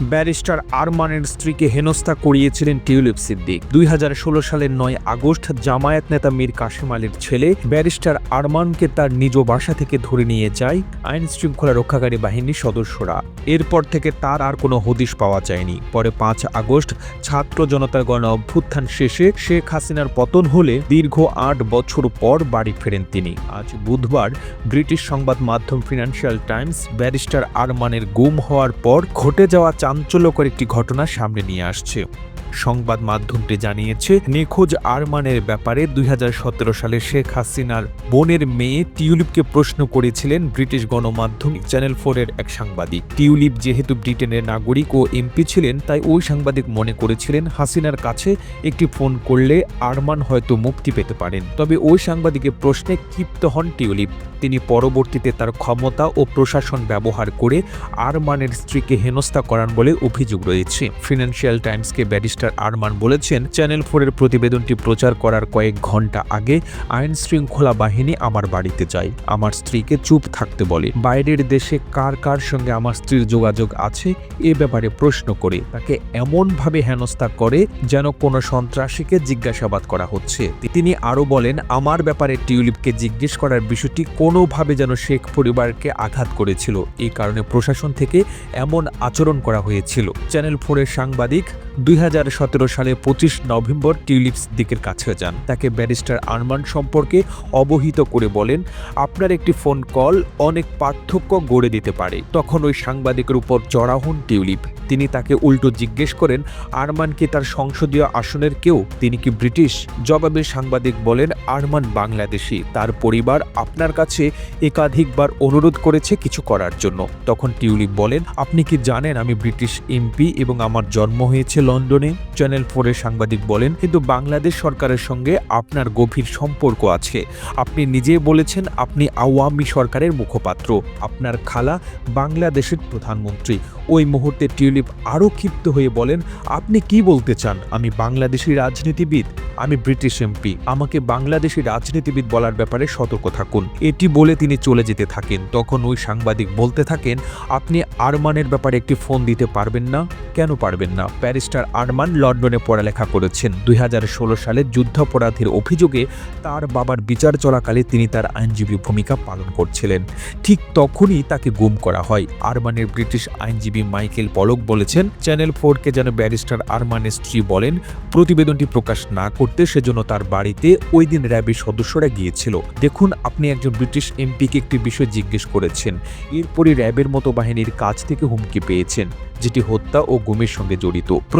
Barrister আরমানের স্ত্রীকে হেনস্থা করিয়েছিলেন টিউলিপ সিদ্দিক। দুই হাজার ষোলো সালের নয় আগস্ট জামায়াত নেতা মীর কাশিম আলীর ছেলে ব্যারিস্টার আরমানকে তার নিজ বাসা থেকে ধরে নিয়ে যায় আইন শৃঙ্খলা রক্ষাকারী বাহিনীর সদস্যরা। এরপর থেকে তার আর কোনো হদিশ পাওয়া যায়নি। পরে পাঁচ আগস্ট ছাত্র জনতার গণ অভ্যুত্থান শেষে শেখ হাসিনার পতন হলে দীর্ঘ আট বছর পর বাড়ি ফেরেন তিনি। আজ বুধবার ব্রিটিশ সংবাদ মাধ্যম ফিনান্সিয়াল টাইমস ব্যারিস্টার আরমানের গুম হওয়ার পর ঘটে যাওয়া চাঞ্চল্যকর একটি ঘটনা সামনে নিয়ে আসছে। সংবাদ মাধ্যমটি জানিয়েছে, নিখোঁজ আরমানের ব্যাপারে দুই হাজার সতেরো সালে শেখ হাসিনার বোনের মেয়ে টিউলিপকে প্রশ্ন করেছিলেন ব্রিটিশ গণমাধ্যম চ্যানেল ফোরের এক সাংবাদিক। টিউলিপ যেহেতু ব্রিটেনের নাগরিক ও এমপি ছিলেন, তাই ওই সাংবাদিক মনে করেছিলেন হাসিনার কাছে একটি ফোন করলে আরমান হয়তো মুক্তি পেতে পারেন। তবে ওই সাংবাদিকের প্রশ্নে ক্ষিপ্ত হন টিউলিপ। তিনি পরবর্তীতে তার ক্ষমতা ও প্রশাসন ব্যবহার করে আরমানের স্ত্রীকে হেনস্থা করান বলে অভিযোগ রয়েছে। ফিনান্সিয়াল টাইমসকে ব্যারিস্টার আরমান বলেছেন চ্যানেল ফোরের প্রতিবেদনটি প্রচার করার কয়েক ঘণ্টা আগে আইন শৃঙ্খলা বাহিনী আমার বাড়িতে যায়। আমার স্ত্রীকে চুপ থাকতে বলে, বাইরের দেশে কার কার সঙ্গে আমার স্ত্রীর যোগাযোগ আছে? এ ব্যাপারে প্রশ্ন করে তাকে এমনভাবে হেনস্থা করে যেন কোনো সন্ত্রাসীকে জিজ্ঞাসাবাদ করা হচ্ছে। তিনি আরও বলেন, আমার ব্যাপারে টিউলিপকে জিজ্ঞেস করার বিষয়টি কোনোভাবে যেন শেখ পরিবারকে আঘাত করেছিল। এই কারণে প্রশাসন থেকে এমন আচরণ করা হয়েছিল। চ্যানেল ফোরের সাংবাদিক দুই হাজার সতেরো সালে পঁচিশ নভেম্বর টিউলিপস দিকের কাছে যান। তাকে ব্যারিস্টার আরমান সম্পর্কে অবহিত করে বলেন, আপনার একটি ফোন কল অনেক পার্থক্য গড়ে দিতে পারে। তখন ওই সাংবাদিকের উপর চড়া হন টিউলিপ। তিনি তাকে উল্টো জিজ্ঞেস করেন, আরমান কি তার সংসদীয় আসনের কেউ? তিনি কি ব্রিটিশ? জবাবে সাংবাদিক বলেন, আরমান বাংলাদেশি। তার পরিবার আপনার কাছে একাধিকবার অনুরোধ করেছে কিছু করার জন্য। তখন টিউলিপ বলেন, আপনি কি জানেন আমি ব্রিটিশ এমপি এবং আমার জন্ম হয়েছে লন্ডনে চ্যানেল ফোরের সাংবাদিক বলেন, কিন্তু বাংলাদেশ সরকারের সঙ্গে আপনার গভীর সম্পর্ক আছে। আপনি নিজে বলেছেন আপনি আওয়ামী সরকারের মুখপাত্র। আপনার খালা বাংলাদেশের প্রধানমন্ত্রী। ওই মুহূর্তে টিউলিপ আরও ক্ষিপ্ত হয়ে বলেন, আপনি কি বলতে চান? আমি বাংলাদেশি রাজনীতিবিদ, আমি ব্রিটিশ এমপি। আমাকে বাংলাদেশি রাজনীতিবিদ বলার ব্যাপারে সতর্ক থাকুন। এটি বলে তিনি চলে যেতে থাকেন। তখন ওই সাংবাদিক বলতে থাকেন, আপনি আরমানের ব্যাপারে একটি ফোন দিতে পারবেন না? কেন পারবেন না? ব্যারিস্টার আরমান লন্ডনে পড়ালেখা করেছেন। দুই হাজার ষোলো সালে যুদ্ধাপরাধের অভিযোগে তার বাবার বিচার চলাকালে তিনি তার আইনজীবী ভূমিকা পালন করছিলেন। ঠিক তখনই তাকে গুম করা হয়। আরমানের ব্রিটিশ আইনজীবী মাইকেল পলক বলেছেন, চ্যানেল ফোরকে যেন ব্যারিস্টার আরমানের স্ত্রী বলেন, প্রতিবেদনটি প্রকাশ না করতে সেজন্য তার বাড়িতে ওই দিন র্যাবের সদস্যরা গিয়েছিল। দেখুন, আপনি একজন ব্রিটিশ এমপিকে একটি বিষয় জিজ্ঞেস করেছেন। এরপরই র্যাবের মতো বাহিনীর কাছ থেকে হুমকি পেয়েছেন, যেটি হত্যা ও গুমের সঙ্গে জড়িত।